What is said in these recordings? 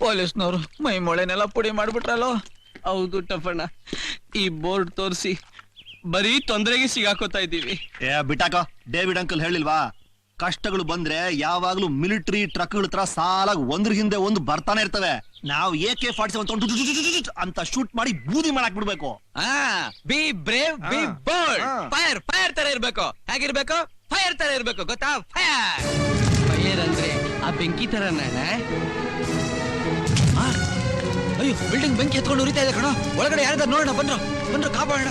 ಪೊಲೀಸ್ನವ್ರು ಮೈ ಮೊಳೆನೆಲ್ಲ ಪುಡಿ ಮಾಡ್ಬಿಟ್ರಲ್ಲೋ? ಹೌದು ಟಫಣ್ಣ ಈ ಬೋರ್ಡ್ ತೋರಿಸಿ ಬರೀ ತೊಂದರೆಗೆ ಸಿಗಾಕೋತಾ ಇದ್ದೀವಿ. ಏ ಬಿಟ್ಟಾಕ. ಡೇವಿಡ್ ಅಂಕಲ್ ಹೇಳಿಲ್ವಾ? ಕಷ್ಟಗಳು ಬಂದ್ರೆ ಯಾವಾಗ್ಲೂ ಮಿಲಿಟರಿ ಟ್ರಕ್ಗಳ ತರ ಸಾಲಾಗಿ ಒಂದ್ರ ಹಿಂದೆ ಒಂದು ಬರ್ತಾನೆ ಇರ್ತವೆ. ನಾವು ಏಕೆ ಕೆ ಫಾರ್ಟಿ ಅಂತ ಶೂಟ್ ಮಾಡಿ ಬೂದಿ ಮಾಡಕ್ ಬಿಡ್ಬೇಕು ಆ be brave be. Bold. Fire fire ತರ ಇರ್ಬೇಕು. ಹೇಗಿರ್ಬೇಕು? ಫೈರ್ ತರ ಇರ್ಬೇಕು. ಗೊತ್ತಾ? ಫೈರ್ ಫೈರ್ ಅಂದ್ರೆ ಆ ಬೆಂಕಿ ತರ ಅಯ್ಯೋ ಬಿಲ್ಡಿಂಗ್ ಬೆಂಕಿ ಎತ್ಕೊಂಡು ಉರಿತಾ ಇದೆ ಕಣ. ಒಳಗಡೆ ಯಾರಿದಾರ ನೋಡೋಣ ಬಂದ್ರು. ಬಂದ್ರು ಕಾಪಾಡೋಣ.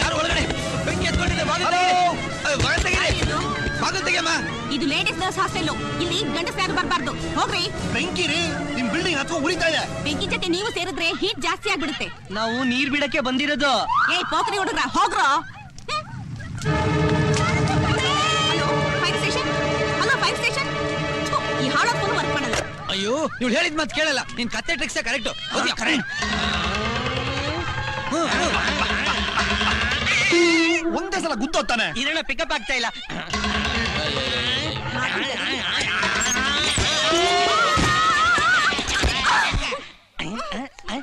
ಯಾರು ಒಳಗಡೆ? ಬೆಂಕಿ ಎತ್ಕೊಂಡಿದೆ ಬಾಗಿಲು ತೆಗೀರಿ. ಅಯ್ಯೋ, ಬಾಗಿಲು ತೆಗೀರಿ. ಬಾಗಿಲು ತೆಗಿಯಮ್ಮ ಇದು ಲೇಡೀಸ್ ಗರ್ಲ್ಸ್ ಹಾಸ್ಟೆಲ್ ಇಲ್ಲಿ ಗಂಡಸ್ ಯಾರು ಬರ್ಬಾರ್ದು. ಹೋಗ್ರಿ. ಬೆಂಕಿ ರೀ ನಿಮ್ ಬಿಲ್ಡಿಂಗ್ ಹತ್ಕೊಂಡು ಉರಿತಾ ಇದೆ. ಬೆಂಕಿ ಜೊತೆ ನೀವು ಸೇರಿದ್ರೆ ಹೀಟ್ ಜಾಸ್ತಿ ಆಗ್ಬಿಡುತ್ತೆ. ನಾವು ನೀರ್ ಬಿಡಕ್ಕೆ ಬಂದಿರೋದು. ಏ ಪೋಕರಿ ಹುಡುಗ್ರ ಹೋಗ್ರೋ. ಇವ್ಳು ಹೇಳಿದ ಮಾತು ಕೇಳಲ್ಲ. ನಿನ್ ಕತ್ತೆ ಟ್ರಿಕ್ಸೇ ಕರೆಕ್ಟ್ ಒಂದೇ ಸಲ ಗುದ್ದೋತ್ತಾನೆ ಇದನ್ನ ಪಿಕಪ್ ಆಗ್ತಾ ಇಲ್ಲ.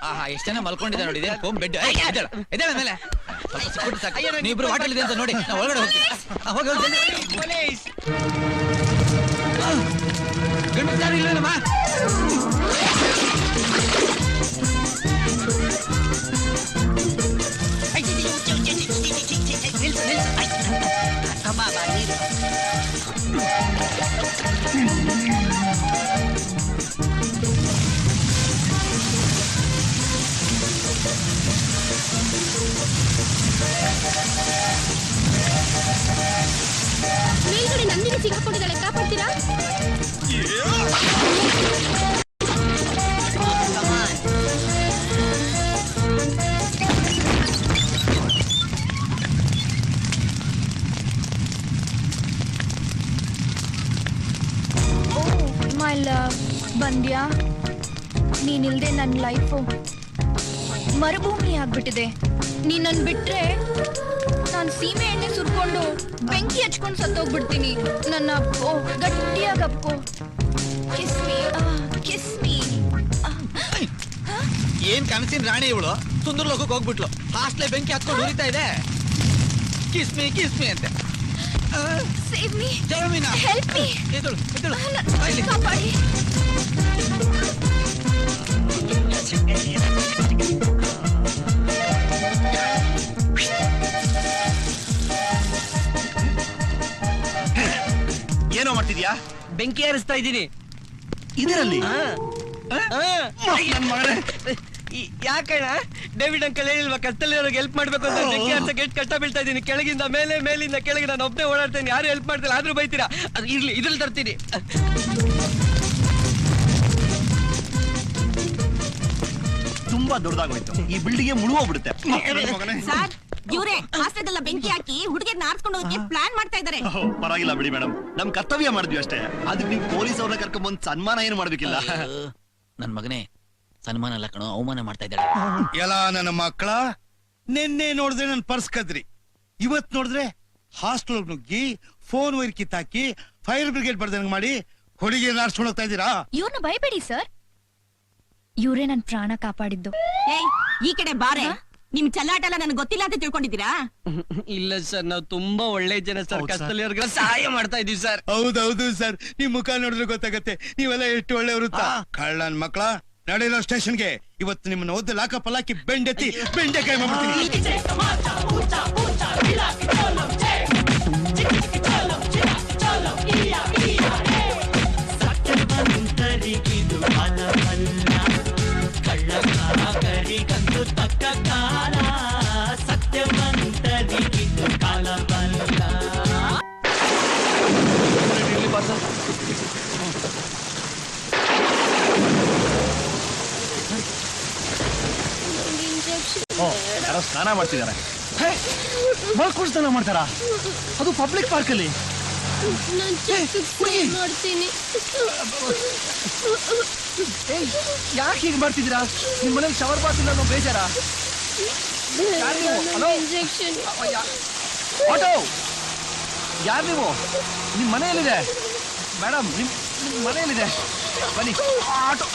ಆಹಾ ಎಷ್ಟ್ ಜನ ಮಲ್ಕೊಂಡಿದ್ದಾರೆ ನೋಡಿ ಹೋಮ್ ಬೆಡ್ ಎದ್ದೇಳ ಮೇಲೆ. ನೀವಿಬ್ರು ವಾಟರ್ ಇದೆ ಅಂತ ನೋಡಿ ನಾ ಒಳಗಡೆ ಹೋಗ್ತೀನಿ ಹೋಗಿ ಗಂಡ ಜಲ್ದಿ. ನನ್ನ ಲೈಫು ಮರುಭೂಮಿ ಆಗ್ಬಿಟ್ಟಿದೆ. ನೀನ್ ನನ್ ಬಿಟ್ರೆ ನಾನು ಸೀಮೆ ಎಣ್ಣೆ ಸುರ್ಕೊಂಡು ಬೆಂಕಿ ಹಚ್ಕೊಂಡು ಸತ್ತೋಗ್ಬಿಡ್ತೀನಿ. ನನ್ನ ಅಪ್ಪು ಗಟ್ಟಿಯಾಗಿ ಅಪ್ಪು. ಕಿಸ್ ಮೀ ಕಿಸ್ ಮೀ ಏನ್ ಕನಸಿನ ರಾಣಿ ಇವಳು? ಸುಂದರ ಲೋಕಕ್ಕೆ ಹೋಗ್ಬಿಟ್ಲು. ಹಾಸ್ಟ್ಲೆ ಬೆಂಕಿ ಹಾಕೊಂಡು ಉರಿತಾ ಇದೆ. ಕಿಸ್ಮಿ ಕಿಸ್ಮಿ ಅಂತೆ. ಸೇವ್ ಮೀ ಜಯಮೀನಾ. ಹೆಲ್ಪ್ ಮೀ ಎದುಳು ಎದುಳು ಕಾಪಾಡಿ. ಏನೋ ಮಾಡ್ತಿದ್ಯಾ? ಬೆಂಕಿ ಹಾರಿಸ್ತಾ ಇದ್ದೀನಿ. ಇದರಲ್ಲಿ? ನನ್ ಮಗನೇ ಯಾಕಣ್ಣ? ಡೇವಿಡ್ ಅಂಕಲ್ ಹೇಳಿಲ್ವಾ ಅವ್ರಿಗೆ ಹೆಲ್ಪ್ ಮಾಡ್ಬೇಕು ಅಂತ ಬೆಂಕಿ ಅಂತ ಎಷ್ಟು ಕಷ್ಟ ಬೀಳ್ತಾ ಇದ್ದೀನಿ. ಕೆಳಗಿಂದ ಮೇಲೆ ಮೇಲಿಂದ ಕೆಳಗೆ ನಾನು ಒಬ್ಬನೇ ಓಡಾಡ್ತೇನೆ ಯಾರು ಹೆಲ್ಪ್ ಮಾಡ್ತಿಲ್ಲ ಆದ್ರೂ ಬೈತೀರಾ? ಅದು ಇರ್ಲಿ ಇದ್ರಲ್ಲಿ ತರ್ತೀನಿ. ತುಂಬಾ ದೊಡ್ಡದಾಗೋಯ್ತು. ಈ ಬಿಲ್ಡಿಂಗ್ ಮುಳುಗೋಗ್ಬಿಡುತ್ತೆ. ಬಿಡುತ್ತೆ ಸರ್ ಇವ್ರೆ ಹಾಸ್ಟೆಲ್ ಬೆಂಕಿ ಹಾಕಿ ಹುಡುಗಿ ನಾರ್ಸ್ಕೊಂಡು ಹೋಗಿ ಪ್ಲಾನ್ ಮಾಡ್ತಾ ಇದಾರೆ ಪರವಾಗಿಲ್ಲ ಬಿಡಿ ಮೇಡಮ್ ನಮ್ ಕರ್ತವ್ಯ ಮಾಡಿದ್ವಿ ಅಷ್ಟೇ. ಅದಕ್ಕೆ ನೀವು ಪೊಲೀಸ್ ಅವ್ರನ್ನ ಕರ್ಕೊಂಡ್ ಬಂದ್ ಸನ್ಮಾನ ಏನು ಮಾಡ್ಬೇಕಿಲ್ಲ? ನನ್ ಮಗನೇ ಸನ್ಮಾನ ಅಲ್ಲ ಕಣೋ ಅವಮಾನ ಮಾಡ್ತಾ ಇದ್ದಾಳೆ. ಎಲ್ಲ ನನ್ನ ಮಕ್ಕಳ ನಿನ್ನೆ ನೋಡಿದ್ರೆ ನನ್ ಪರ್ಸ್ ಕದ್ರಿ. ಇವತ್ ನೋಡಿದ್ರೆ ಹಾಸ್ಟೆಲ್ ನುಗ್ಗಿ ಫೋನ್ ವೈರ್ ಕಿತ್ತಾಕಿ ಫೈರ್ ಬ್ರಿಗೇಡ್ ಬರ್ದಂಗ್ ಮಾಡಿ ಹುಡುಗಿ ನಾರ್ಸ್ಕೊಂಡು ಹೋಗ್ತಾ ಇದ್ದೀರಾ? ಇವ್ರನ್ನ ಭಯಬೇಡಿ ಸರ್. ಇವರೇ ನನ್ ಪ್ರಾಣ ಕಾಪಾಡಿದ್ದು. ಏಯ್ ಈ ಕಡೆ ಬಾರೆ. ನಿಮ್ ಚಲ್ಲಾಟ ಎಲ್ಲ ನನಗೆ ಗೊತ್ತಿಲ್ಲ ಅಂತ ತಿಳ್ಕೊಂಡಿದ್ದೀರಾ? ಇಲ್ಲ ಸರ್ ನಾವು ತುಂಬಾ ಒಳ್ಳೆ ಜನ ಸರ್. ಹೌದ್ sir. ಸಹಾಯ ಮಾಡ್ತಾ ಇದೀವಿ ಸರ್. ಹೌದೌದು ಸರ್. ನಿಮ್ ಮುಖ ನೋಡಿದ್ರೆ ಗೊತ್ತಾಗತ್ತೆ. ನೀವೆಲ್ಲ ಎಷ್ಟು ಒಳ್ಳೆಯವರು ಕಳ್ಳನ್ ಮಕ್ಕಳ ಸ್ಟೇಷನ್ ಸ್ಟೇಷನ್ಗೆ ಇವತ್ತು ನಿಮ್ಮನ್ನ ಓದ್ ಲಾಕಪ್ ಬೆಂಡೆತಿ ಬೆಂಡೆತ್ತಿ ಬೆಂಡೆಕಾಯಿ ಮಾಡ್ಬಿಡ್ತೀನಿ. ಯಾರೋ ಸ್ನಾನ ಮಾಡ್ತಿದ್ದಾರೆ. ಮಲ್ಕೊಂಡು ಸ್ನಾನ ಮಾಡ್ತಾರ? ಅದು ಪಬ್ಲಿಕ್ ಪಾರ್ಕ್ ಅಲ್ಲಿ. ನೋಡ್ತೀನಿ ಯಾಕೆ ಹೀಗೆ ಮಾಡ್ತಿದ್ದೀರಾ? ನಿಮ್ಮ ಮನೇಲಿ ಶವರ್ ಬಾತ್ ಇಲ್ಲ ಅನ್ನೋ ಬೇಜಾರ? ಯಾರ್ ನೀವು? ಹಲೋ? ಇಂಜೆಕ್ಷನ್ ಆಟೋ ಯಾರು ನೀವು? ನಿಮ್ಮ ಮನೆಯಲ್ಲಿದೆ. ಮೇಡಮ್ ನಿಮ್ಮ ನಿಮ್ಮ ಮನೆಯಲ್ಲಿದೆ. ಬನ್ನಿ. ಆಟೋ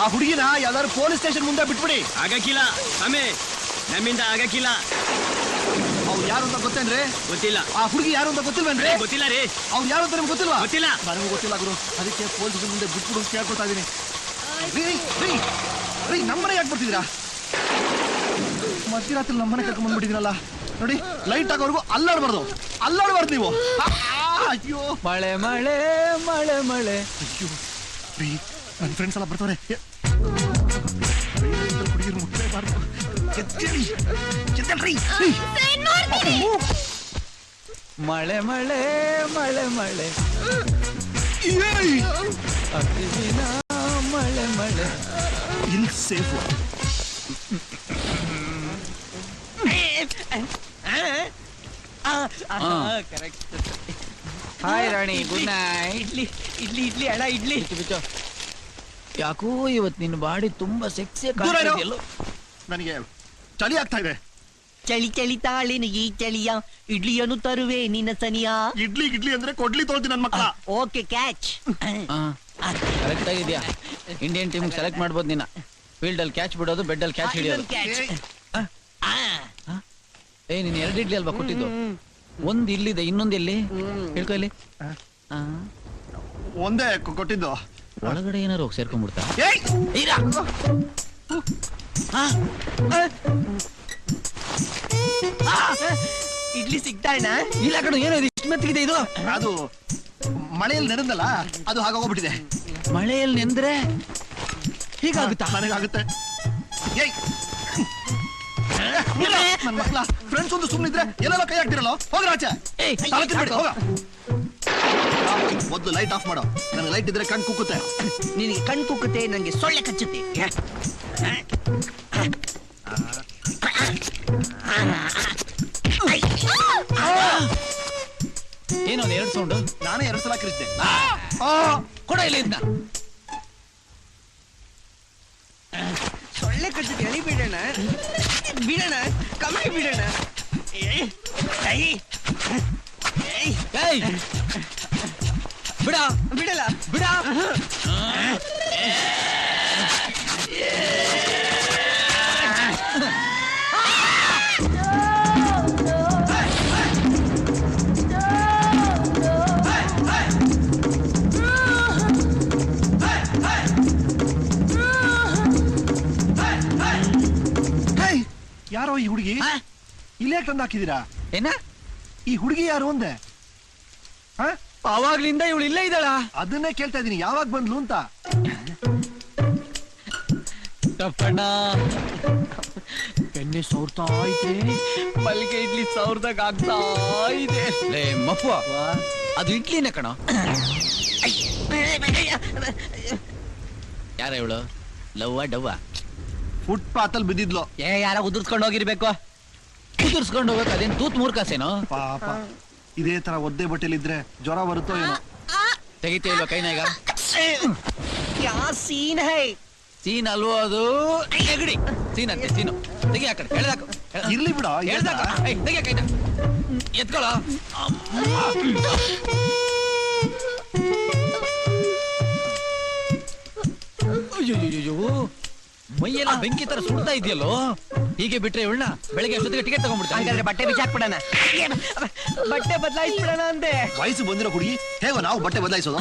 ಆ ಹುಡುಗಿನ ಯಾವ್ದಾದ್ರು ಪೊಲೀಸ್ ಸ್ಟೇಷನ್ ಮುಂದೆ ಬಿಟ್ಬಿಡಿ. ಆಗಕ್ಕಿಲ್ಲ. ಸ್ವಾಮಿ ನಮ್ಮಿಂದ ಆಗಕ್ಕಿಲ್ಲ. ಅವ್ರು ಯಾರು ಅಂತ ಗೊತ್ತೇನ್ರಿ? ಗೊತ್ತಿಲ್ಲ. ಆ ಹುಡುಗಿ ಯಾರು ಅಂತ ಗೊತ್ತಿಲ್ವೇನ್ರಿ? ಗೊತ್ತಿಲ್ಲ ರೀ. ಅವ್ರು ಯಾರು ಅಂತ ನಿಮ್ಗೆ ಗೊತ್ತಿಲ್ಲ. ಗೊತ್ತಿಲ್ಲ. ನನಗೂ ಗೊತ್ತಿಲ್ಲ ಗುರು. ಅದಕ್ಕೆ ಪೊಲೀಸ್ ಸ್ಟೇಷನ್ ಮುಂದೆ ಬಿಟ್ಬಿಡು ಅಂತ ಕೇಳ್ಕೊತಾ ಇದೀನಿ. ರೀ ರೀ. ರೀ ನಮ್ಮನೆ ಯಾಕೆ ಬರ್ತಿದ್ದೀರಾ? ಮಧ್ಯರಾತ್ರಿ ನಮ್ಮನೆ ಕರ್ಕೊಂಡ್ ಬಂದ್ಬಿಟ್ಟಿದ್ದೀರಲ್ಲ. ನೋಡಿ ಲೈಟ್ ಆಗೋವರೆಗೂ ಅಲ್ಲಾಡ್ಬಾರ್ದು. ಅಲ್ಲಾಡ್ಬಾರ್ದು ನೀವು. ಅಯ್ಯೋ. ಮಳೆ ಮಳೆ ಮಳೆ ಮಳೆ. ಅಯ್ಯೋ ರೀ. ನನ್ನ ಫ್ರೆಂಡ್ಸ್ ಎಲ್ಲ ಬರ್ತಾರೆ ಹುಡುಗಿರು ಮುಟ್ಟಲೇಬಾರ್ದು ಎದ್ದೇಳಿ ಎದ್ದೇಳ್ರಿ ರೀ. ಮಳೆ ಮಳೆ ಮಳೆ ಮಳೆ ಏಯ್! ಹಸಿವಿನ ಮಳೆ ಮಳೆ ಇಲ್ಲಿ ಸೇಫು ಕರೆಕ್ಟ್ ಹಾಯ್ ರಾಣಿ ಗುಡ್ ನೈಟ್ ಇಡ್ಲಿ ಇಡ್ಲಿ ಇಡ್ಲಿ ಅಣ್ಣ ಇಡ್ಲಿ ಬಿಚ್ಚು ಬಿಚ್ಚು ಯಾಕೋ ಇವತ್ತು ನಿನ್ನ ಬಾಡಿ ತುಂಬಾ ಸೆಕ್ಸಿ ದೂರ ಇರು. ನನಗೆ ಚಳಿ ಆಗ್ತಾ ಇದೆ. ಚಳಿ ಚಳಿ ತಾಳಿನ ಈ ಚಳಿಯ ಇಡ್ಲಿಯನ್ನು ತರುವೆ ನಿನ್ನ ಸನಿಯ. ಇಡ್ಲಿ ಇಡ್ಲಿ ಅಂದ್ರೆ ಕೊಡ್ಲಿ ತೊಳ್ತೀನಿ ನನ್ನ ಮಕ್ಕಳ. ಓಕೆ ಕ್ಯಾಚ್ ಕರೆಕ್ಟ್ ಆಗಿದ್ಯಾ? ಇಂಡಿಯನ್ ಟೀಮ್ ಸೆಲೆಕ್ಟ್ ಮಾಡ್ಬೋದು ನಿನ್ನ ಫೀಲ್ಡ್ ಅಲ್ಲಿ ಕ್ಯಾಚ್ ಬಿಡೋದು ಬೆಡ್ ಅಲ್ಲಿ ಕ್ಯಾಚ್ ಹಿಡಿಯೋದು. ಏ ನೀನ್ ಎರಡು ಇಡ್ಲಿ ಅಲ್ವಾ ಕೊಟ್ಟಿದ್ದು? ಒಂದ್ ಇಲ್ಲಿದೆ ಇನ್ನೊಂದ್ ಎಲ್ಲಿ? ಹೇಳ್ಕೊ ಇಲ್ಲಿ. ಆ, ಒಂದೇ ಕೊ- ಕೊಟ್ಟಿದ್ದು. ಒಳಗಡೆ ಏನಾರು ಹೋಗಿ ಸೇರ್ಕೊಂಡ್ಬಿಡ್ತಾ! ಇಡ್ಲಿ ಸಿಗ್ತಾ ಇಲ್ಲ ಕಣ ಏನೋ ಇದು ಇಷ್ಟು ಮೆತ್ತಗಿದೆ ಇದು. ಅದು ಮಳೆಯಲ್ಲಿ ನಡೆದಲ್ಲ ಅದು ಹಾಗಾಗೋಗ್ಬಿಟ್ಟಿದೆ. ಮಳೆಯಲ್ಲಿ ನೆಂದ್ರೆ ಹೀಗಾಗುತ್ತಾ? ನನಗಾಗುತ್ತೆ ಏಯ್! ಮಕ್ಕಳ ಫ್ರೆಂಡ್ಸ್ ಒಂದು ಸುಮ್ಮನಿದ್ರೆ ಎಲ್ಲೆಲ್ಲ ಕೈ ಹಾಕ್ತಿರಲ್ಲ? ಹೋಗ್ರ ಆಚೆ. ಏಯ್, ತಲೆ ತಿನ್ಬಿಡಿ, ಹೋಗ. ಮೊದ್ಲು ಲೈಟ್ ಆಫ್ ಮಾಡೋ. ನನಗೆ ಲೈಟ್ ಇದ್ರೆ ಕಣ್ ಕುಕ್ಕುತ್ತೆ. ನಿನಗೆ ಕಣ್ ಕುಕ್ಕುತ್ತೆ ನನಗೆ ಸೊಳ್ಳೆ ಕಚ್ಚುತ್ತೆ. ಏನೋ ಎರಡು ಸೌಂಡು ನಾನೇ ಎರಡು ಸಲ ಕಿರಿಸಿದೆ ಕೊಡ ಇಲ್ಲಿ ಇದನ್ನ ಸೊಳ್ಳೆ ಕಚ್ಚುತ್ತೆ ಎಳಿ ಬಿಡೋಣ ಬಿಡೋಣ ಕಮ್ಮಿ ಬಿಡೋಣ ಏಯ್, ಏಯ್, ಏಯ್, ಏಯ್! ಬಿಡ ಬಿಡಲ್ಲ. ಬಿಡ. ಯಾರೋ ಈ ಹುಡುಗಿ? ಇಲ್ಲೇ ತಂದು ಹಾಕಿದೀರಾ ಏನ? ಈ ಹುಡುಗಿ ಯಾರು ಅಂದೆ? ಹ? ಅವಾಗ್ಲಿಂದ ಇವಳು ಇಲ್ಲೇ ಇದ್ದಾಳ? ಅದನ್ನೇ ಕೇಳ್ತಾ ಇದೀನಿ ಯಾವಾಗ ಬಂದ್ಲು ಅಂತ? ತಪ್ಪಣ್ಣ. ಎಣ್ಣೆ ಸೌರ್ತಾ ಇದೆ. ಮಲ್ಲಿಗೆ ಇಡ್ಲಿ ಸೌರ್ದಾಗ ಆಗ್ತಾ ಇದೆ. ಲೇ ಮಪ್ಪು ಅದು ಇಡ್ಲಿನ ಕಣ. ಯಾರ ಇವಳು? ಲವ್ವ ಡವ್ವ? ಫುಟ್ಪಾತ್ ಅಲ್ಲಿ ಬಿದ್ದಿದ್ಲು. ಏ ಯಾರ ಉದುರ್ಸ್ಕೊಂಡು ಹೋಗಿರ್ಬೇಕು. ಉದುರ್ಸ್ಕೊಂಡು ಹೋಗ್ಬೇಕು. ಅದೇನ್ ತೂತ್ ಮೂರ್ಕಾಸೇನೋ ಪಾಪ. ಇದೇ ತರ ಒದ್ದೆ ಬಟ್ಟೆಲಿ ಇದ್ರೆ ಜ್ವರ ಬರುತ್ತೋ ಏನೋ? ತೆಗಿತೇ ಇಲ್ವಾ ಕೈನ ಈಗ ಯಾ ಸೀನ್ ಹೈ? ಸೀನ್ ಅಲ್ವೋ ಅದು? ನೆಗಡಿ ಸೀನ್ ಅಂತೆ ಸೀನು. ತೆಗಿ ಆ ಕಡೆ. ಎಳ್ದಾಕು. ಇರ್ಲಿ ಬಿಡ ಎಳ್ದಾಕ. ತೆಗಿ ಕೈನ ಎತ್ಕೊಳ್ಳೋ ಅಯ್ಯೋ ಮೈಯೆಲ್ಲ ಬೆಂಕಿ ತರ ಸುಡ್ತಾ ಇದೆಯಲ್ಲೋ ಹೀಗೆ ಬಿಟ್ರೆ ಇವಳನ್ನ ಬೆಳಗ್ಗೆ ಅಷ್ಟೊತ್ತಿಗೆ ಟಿಕೆಟ್ ಹಂಗಾದ್ರೆ ತಗೊಂಡ್ಬಿಡ್ತಾರೆ ಬಟ್ಟೆ ಬಿಚ್ಚಾಕ್ಬಿಡಣ ಬಟ್ಟೆ ಬದಲಾಯಿಸ್ಬಿಡಣ ಅಂದೆ ವಯಸ್ಸು ಬಂದಿರೋ ಹುಡುಗಿ ಹೇಗೋ ನಾವು ಬಟ್ಟೆ ಬದಲಾಯಿಸೋದು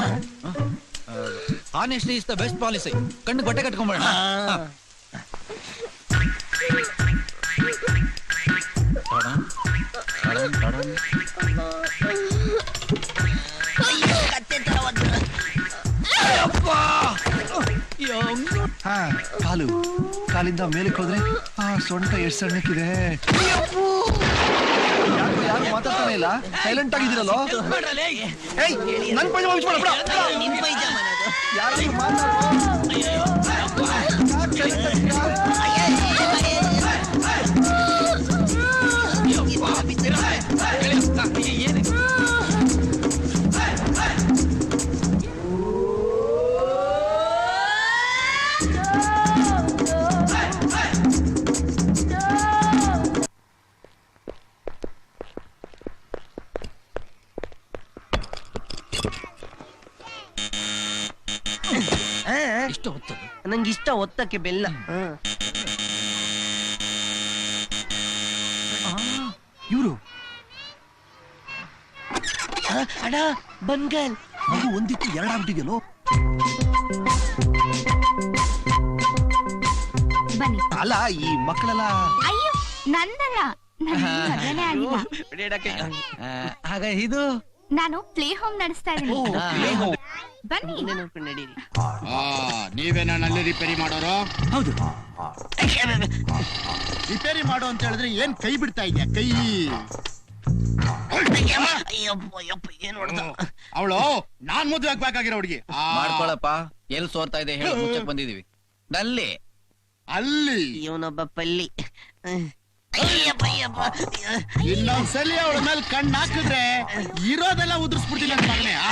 honestly is the best policy ಕಣ್ಣು ಬಟ್ಟೆ ಕಟ್ಕೊಂಡ್ಬೇಡ ಕಾಲು. ಕಾಲಿಂದ ಮೇಲಕ್ಕೆ ಹೋದ್ರೆ ಆ ಸೊಂಟ ಎಷ್ಟು ಸಣ್ಣಕ್ಕಿದೆ. ಯಾರು ಮಾತಾಡ್ತಾನೆ ಇಲ್ಲ? ಸೈಲೆಂಟ್ ಆಗಿದ್ದೀರಲ್ಲೋ? ನನ್ ಪೈಜಾಮ ಮಾತಾಡು. ಒತ್ತಕ್ಕೆ ಬೆಲ್ಲ. ಇವರು? ಅಣ್ಣ ಬಂಗಲ್. ಮಗು ಒಂದಿತ್ತು ಎರಡಾಗ್ಬಿಟ್ಟಿದ್ಯಲ್ಲೋ? ಬನ್ನಿ. ಅಲ್ಲ ಈ ಮಕ್ಕಳಲ್ಲ? ಅಯ್ಯೋ ನಂದಲ್ಲ. ನನ್ನ ಆಗಿಲ್ಲ. ಹಾಗ ಇದು? ನಾನು ಪ್ಲೇ ಹೋಮ್ ನಡೆಸ್ತಾ ಇದ್ದೀನಿ. ಆ, ಬನ್ನಿ. ಮುಂದೆ ನೋಡ್ಕೊಂಡು ನಡೀರಿ. ನೀವೇನ ನಲ್ಲಿ ರಿಪೇರಿ ಮಾಡೋರು? ಹೌದು. ರಿಪೇರಿ ಮಾಡು ಅಂತ ಹೇಳಿದ್ರೆ ಏನ್ ಕೈ ಬಿಡ್ತಾ ಇದ್ಯಾ? ಕೈ. ಅಯ್ಯಪ್ಪ ಅಯ್ಯಪ್ಪ ಏನ್ ಹೊಡ್ದ? ಅವಳು ನಾನ್ ಮದ್ವೆ ಆಗ್ಬೇಕಾಗಿರೋ ಹುಡುಗಿ. ಮಾಡ್ಕೊಳಪ್ಪ. ಎಲ್ ಸೋರ್ತಾ ಇದೆ ಹೇಳಿ ಮುಚ್ಚಕ್ ಬಂದಿದೀವಿ. ನಲ್ಲಿ. ಅಲ್ಲಿ. ಇವನೊಬ್ಬ ಪಲ್ಲಿ. ಅಯ್ಯಪ್ಪ ಅಯ್ಯಪ್ಪ. ಇನ್ನೊಂದ್ಸಲಿ ಅವಳ ಮೇಲೆ ಕಣ್ಣು ಹಾಕಿದ್ರೆ ಇರೋದೆಲ್ಲ ಉದುರಿಸ್ಬಿಡ್ತೀನಿ ಅಂತ ಮಗನೇ. ಆ.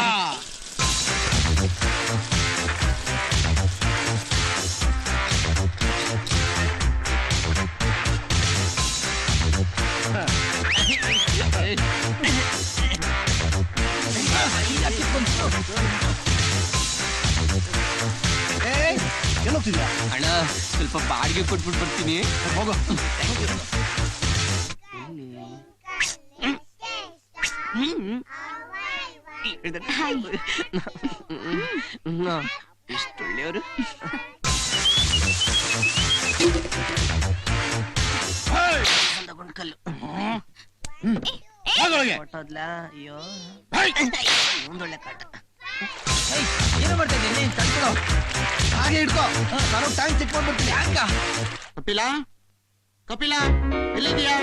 ಅಣ್ಣ ಸ್ವಲ್ಪ ಬಾಡಿಗೆ ಕೊಟ್ಬಿಟ್ಟು ಬರ್ತೀನಿ. ಹೋಗೋ. ಎಷ್ಟು ಒಳ್ಳೆಯವರು? ಕಲ್ಲು ಹೋಗೊಳಗೆ ಹೊಟ್ಟೋದ್ಲಾ ಅಯ್ಯೋ. ಒಂದೊಳ್ಳೆ ಕಾಟ. ಏನು ಮಾಡ್ತಾ ಇದ್ದೀನಿ ನೀನ್ ತಡ್ಕೊಳೋ. ಹಾಗೆ ಹಿಡ್ಕೋ. ನಾನು ಟೈಮ್ ಚೆಕ್ ಮಾಡ್ಬಿಡ್ತೀನಿ ಹಂಗ ಕಪಿಲ? ಕಪಿಲ ಎಲ್ಲಿದ್ಯಾ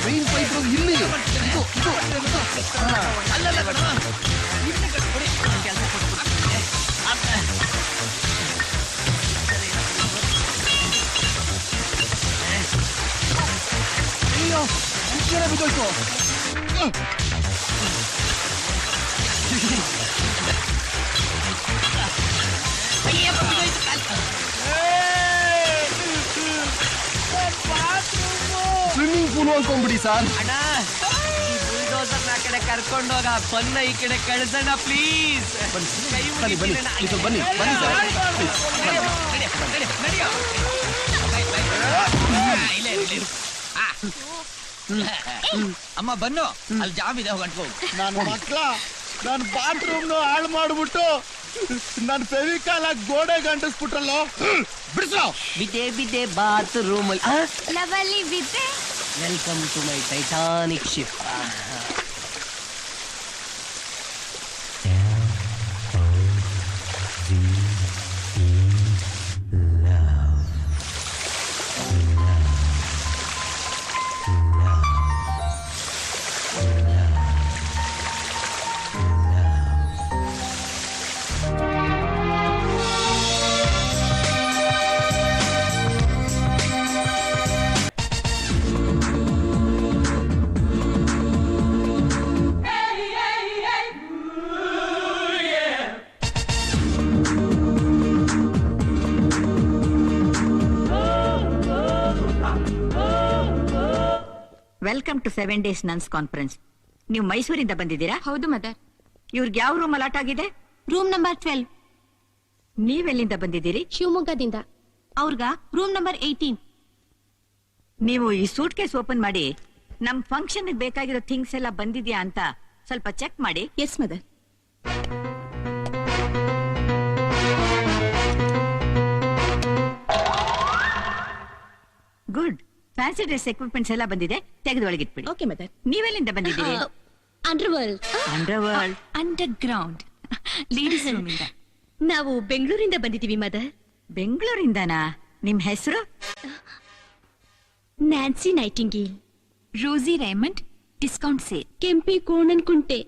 ಮೈನ್ ಪೈಪ್ ಇಲ್ಲಿ ಇದು ಇದು ಅಲ್ಲಲ್ಲ ಕಣೋ. ಅಯ್ಯೋ ಮುಖ್ಯನೇ ಬಿದ್ದೋಯ್ತು ಪೂಲ್ ಅನ್ಕೊಂಡ್ಬಿಡಿ ಸರ್. ಅಣ್ಣ ಈ ಬುಲ್ಡೋಸರ್ ಆ ಕಡೆ ಕರ್ಕೊಂಡು ಹೋಗ ಈ ಕಡೆ ಕಳ್ಸಣ್ಣ ಪ್ಲೀಸ್ ಕೈ ಬನ್ನಿ ಸರ್. ಅಮ್ಮ ಬನ್ನು. ಅಲ್ಲಿ ಜಾಮ್ ಇದೆ ಹೋಗಿ ನಾನು ನನ್ನ ನಾನು ನನ್ನ ಬಾತ್ರೂಮ್ ಹಾಳು ಮಾಡ್ಬಿಟ್ಟು ನನ್ನ ಫೆವಿಕಾಲ್ ಗೋಡೆ ಗಂಟಿಸ್ಬಿಟ್ರಲ್ಲ ಬಿಡ್ಸೋ ಬಿದ್ದೆ ಬಿದ್ದೆ ಬಾತ್ ರೂಮ್ ಅಲ್ಲಿ ಲವಲ್ಲಿ ಬಿದ್ದೆ. Welcome to my Titanic ship L welcome to seven days nuns conference ನೀವು ಮೈಸೂರಿಂದ ಬಂದಿದ್ದೀರಾ? ಹೌದು ಮದರ್ ಇವ್ರಿಗೆ ಯಾವ ರೂಮ್ ಅಲಾಟ್ ಆಗಿದೆ? ರೂಮ್ ನಂಬರ್ ಟ್ವೆಲ್ವ್ ನೀವೆಲ್ಲಿಂದ ಬಂದಿದ್ದೀರಿ? ಶಿವಮೊಗ್ಗದಿಂದ. ಅವ್ರಗ ರೂಮ್ ನಂಬರ್ ಏಯ್ಟೀನ್ ನೀವು ಈ ಸೂಟ್ ಕೇಸ್ ಓಪನ್ ಮಾಡಿ ನಮ್ ಫಂಕ್ಷನ್ ಬೇಕಾಗಿರೋ ಥಿಂಗ್ಸ್ ಎಲ್ಲ ಬಂದಿದ್ಯಾ ಅಂತ ಸ್ವಲ್ಪ ಚೆಕ್ ಮಾಡಿ. Yes mother good fancy dress equipments ಎಲ್ಲ ಬಂದಿದೆ ತೆಗೆದು ಒಳಗಿಟ್ಬಿಡಿ ಓಕೆ ಮದರ್ ನೀವೆಲ್ಲಿಂದ ಬಂದಿದ್ದೀರಿ? Underworld underground ladies room ಇಂದ ನಾವು ಬೆಂಗಳೂರಿಂದ ಬಂದಿದ್ದೀವಿ ಮದರ್ ಬೆಂಗಳೂರಿಂದನಾ ನಿಮ್ ಹೆಸರು? Nancy Nightingale Rosie Raymond discount ಸೇ ಕೆಂಪಿ ಕೋಣನ್ ಕುಂಟೆ.